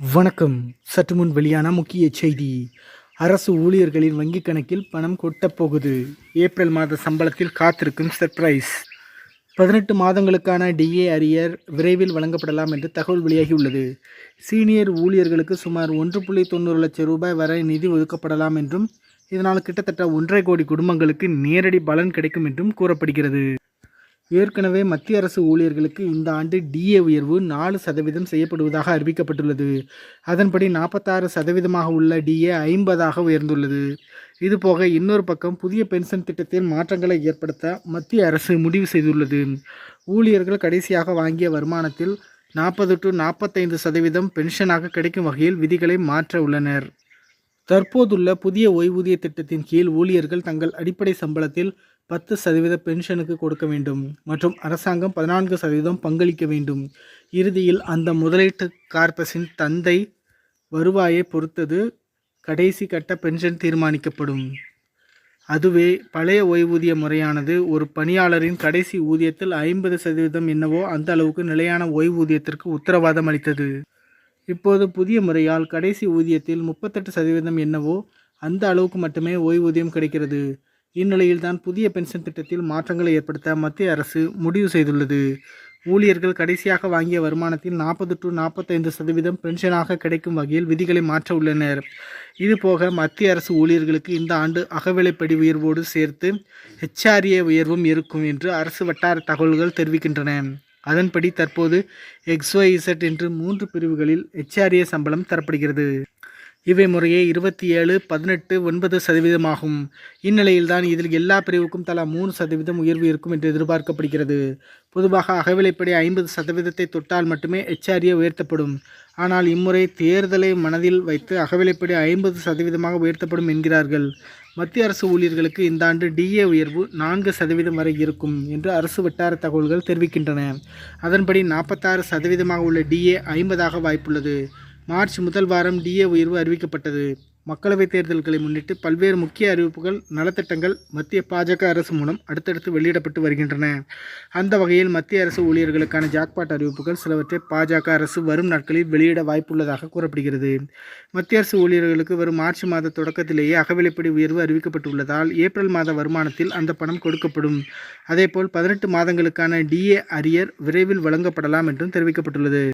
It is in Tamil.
வணக்கம். சற்று முன் வெளியான முக்கிய செய்தி. அரசு ஊழியர்களின் வங்கிக் கணக்கில் பணம் கொட்டப் போகுது. ஏப்ரல் மாத சம்பளத்தில் காத்திருக்கும் சர்ப்ரைஸ் பதினெட்டு மாதங்களுக்கான டிஏ அரியர் விரைவில் வழங்கப்படலாம் என்று தகவல் வெளியாகியுள்ளது. சீனியர் ஊழியர்களுக்கு சுமார் ஒன்று புள்ளி தொண்ணூறு லட்சம் ரூபாய் வரை நிதி ஒதுக்கப்படலாம் என்றும் இதனால் கிட்டத்தட்ட ஒன்றரை கோடி குடும்பங்களுக்கு நேரடி பலன் கிடைக்கும் என்றும் கூறப்படுகிறது. ஏற்கனவே மத்திய அரசு ஊழியர்களுக்கு இந்த ஆண்டு டிஏ உயர்வு நாலு சதவீதம் செய்யப்படுவதாக அறிவிக்கப்பட்டுள்ளது. அதன்படி நாற்பத்தாறு சதவீதமாக உள்ள டிஏ ஐம்பதாக உயர்ந்துள்ளது. இதுபோக இன்னொரு பக்கம் புதிய பென்ஷன் திட்டத்தில் மாற்றங்களை ஏற்படுத்த மத்திய அரசு முடிவு செய்துள்ளது. ஊழியர்கள் கடைசியாக வாங்கிய வருமானத்தில் நாற்பது டு நாற்பத்தைந்து சதவீதம் பென்ஷனாக கிடைக்கும் வகையில் விதிகளை மாற்ற உள்ளனர். தற்போதுள்ள புதிய ஓய்வூதிய திட்டத்தின் கீழ் ஊழியர்கள் தங்கள் அடிப்படை சம்பளத்தில் பத்து சதவீத பென்ஷனுக்கு கொடுக்க வேண்டும் மற்றும் அரசாங்கம் பதினான்கு சதவீதம் பங்களிக்க வேண்டும். இறுதியில் அந்த முதலீட்டு கார்பஸின் தந்தை வருவாயை பொறுத்தது கடைசி கட்ட பென்ஷன் தீர்மானிக்கப்படும். அதுவே பழைய ஓய்வூதிய முறையானது ஒரு பணியாளரின் கடைசி ஊதியத்தில் ஐம்பது சதவீதம் என்னவோ அந்த அளவுக்கு நிலையான ஓய்வூதியத்திற்கு உத்தரவாதம் அளித்தது. இப்போது புதிய முறையால் கடைசி ஊதியத்தில் முப்பத்தெட்டு சதவீதம் என்னவோ அந்த அளவுக்கு மட்டுமே ஓய்வூதியம் கிடைக்கிறது. இந்நிலையில்தான் புதிய பென்ஷன் திட்டத்தில் மாற்றங்களை ஏற்படுத்த மத்திய அரசு முடிவு செய்துள்ளது. ஊழியர்கள் கடைசியாக வாங்கிய வருமானத்தில் நாற்பது டு நாற்பத்தைந்து சதவீதம் பென்ஷனாக கிடைக்கும் வகையில் விதிகளை மாற்ற உள்ளனர். இதுபோக மத்திய அரசு ஊழியர்களுக்கு இந்த ஆண்டு அகவிலைப்படி உயர்வோடு சேர்த்து ஹெச்ஆர்ஏ உயர்வும் இருக்கும் என்று அரசு வட்டார தகவல்கள் தெரிவிக்கின்றன. அதன்படி தற்போது எக்ஸ்ஒய்இசட் என்று மூன்று பிரிவுகளில் ஹெச்ஆர்ஏ சம்பளம் தரப்படுகிறது. இவை முறையே இருபத்தி ஏழு பதினெட்டு ஒன்பது சதவீதமாகும். இந்நிலையில்தான் இதில் எல்லா பிரிவுக்கும் தலா மூணு சதவீதம் உயர்வு இருக்கும் என்று எதிர்பார்க்கப்படுகிறது. பொதுவாக அகவிலைப்படி ஐம்பது சதவீதத்தை தொட்டால் மட்டுமே ஹெச்ஆர்ஏ உயர்த்தப்படும். ஆனால் இம்முறை தேர்தலை மனதில் வைத்து அகவிலைப்படி ஐம்பது சதவீதமாக உயர்த்தப்படும் என்கிறார்கள். மத்திய அரசு ஊழியர்களுக்கு இந்த ஆண்டு டிஏ உயர்வு நான்கு சதவீதம் வரை இருக்கும் என்று அரசு வட்டார தகவல்கள் தெரிவிக்கின்றன. அதன்படி நாற்பத்தாறு சதவீதமாக உள்ள டிஏ ஐம்பதாக வாய்ப்புள்ளது. மார்ச் முதல் வாரம் டிஏ உயர்வு அறிவிக்கப்பட்டது. மக்களவைத் தேர்தல்களை முன்னிட்டு பல்வேறு முக்கிய அறிவிப்புகள் நலத்திட்டங்கள் மத்திய பாஜக அரசு மூலம் அடுத்தடுத்து வெளியிடப்பட்டு வருகின்றன. அந்த வகையில் மத்திய அரசு ஊழியர்களுக்கான ஜாக்பாட் அறிவிப்புகள் சிலவற்றை பாஜக அரசு வரும் நாட்களில் வெளியிட வாய்ப்புள்ளதாக கூறப்படுகிறது. மத்திய அரசு ஊழியர்களுக்கு வரும் மார்ச் மாத தொடக்கத்திலேயே அகவிலைப்படி உயர்வு அறிவிக்கப்பட்டுள்ளதால் ஏப்ரல் மாத வருமானத்தில் அந்த பணம் கொடுக்கப்படும். அதேபோல் பதினெட்டு மாதங்களுக்கான டிஏ அரியர் விரைவில் வழங்கப்படலாம் என்றும் தெரிவிக்கப்பட்டுள்ளது.